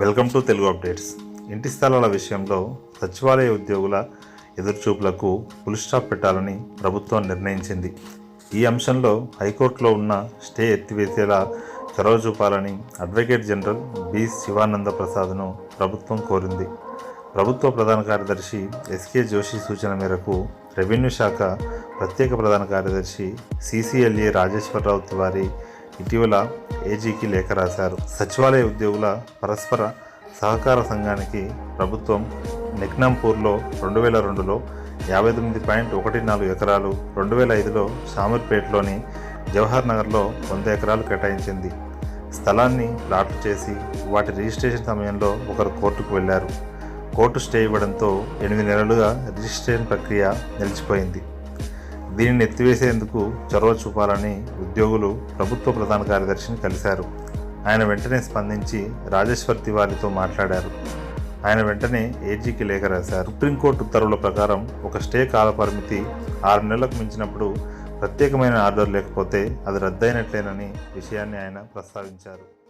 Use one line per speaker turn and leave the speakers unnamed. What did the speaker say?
Welcome to Telugu updates. ఇంటి స్థలాల విషయంలో సచివాలయ ఉద్యోగుల ఎదురుచూపులకు ఫుల్ స్టాప్ పెట్టాలని ప్రభుత్వం నిర్ణయించింది. ఈ అంశంలో హైకోర్టులో ఉన్న స్టే ఎత్తివేసేలా చొరవ చూపాలని అడ్వకేట్ జనరల్ బి శివానంద ప్రసాద్ను ప్రభుత్వం కోరింది. ప్రభుత్వ ప్రధాన కార్యదర్శి ఎస్కే జోషి సూచన మేరకు రెవెన్యూ శాఖ ప్రత్యేక ప్రధాన కార్యదర్శి సిసిఎల్ఏ రాజేశ్వరరావు తివారి ఇటీవల ఏజీకి లేఖ రాశారు. సచివాలయ ఉద్యోగుల పరస్పర సహకార సంఘానికి ప్రభుత్వం నెక్నాంపూర్లో రెండు వేల రెండులో యాభై తొమ్మిది పాయింట్ ఒకటి నాలుగు ఎకరాలు రెండు వేల ఐదులో షామీర్పేటలోని జవహర్ నగర్లో వంద ఎకరాలు కేటాయించింది. స్థలాన్ని ప్లాట్లు చేసి వాటి రిజిస్ట్రేషన్ సమయంలో ఒకరు కోర్టుకు వెళ్ళారు. కోర్టు స్టే ఇవ్వడంతో ఎనిమిది నెలలుగా రిజిస్ట్రేషన్ ప్రక్రియ నిలిచిపోయింది. దీనిని ఎత్తివేసేందుకు చొరవ చూపాలని ఉద్యోగులు ప్రభుత్వ ప్రధాన కార్యదర్శిని కలిశారు. ఆయన వెంటనే స్పందించి రాజేశ్వర్ తివారీతో మాట్లాడారు. ఆయన వెంటనే ఏజీకి లేఖ రాశారు. సుప్రీంకోర్టు ఉత్తర్వుల ప్రకారం ఒక స్టే కాల పరిమితి ఆరు నెలలకు మించినప్పుడు ప్రత్యేకమైన ఆర్డర్ లేకపోతే అది రద్దయినట్లేనని విషయాన్ని ఆయన ప్రస్తావించారు.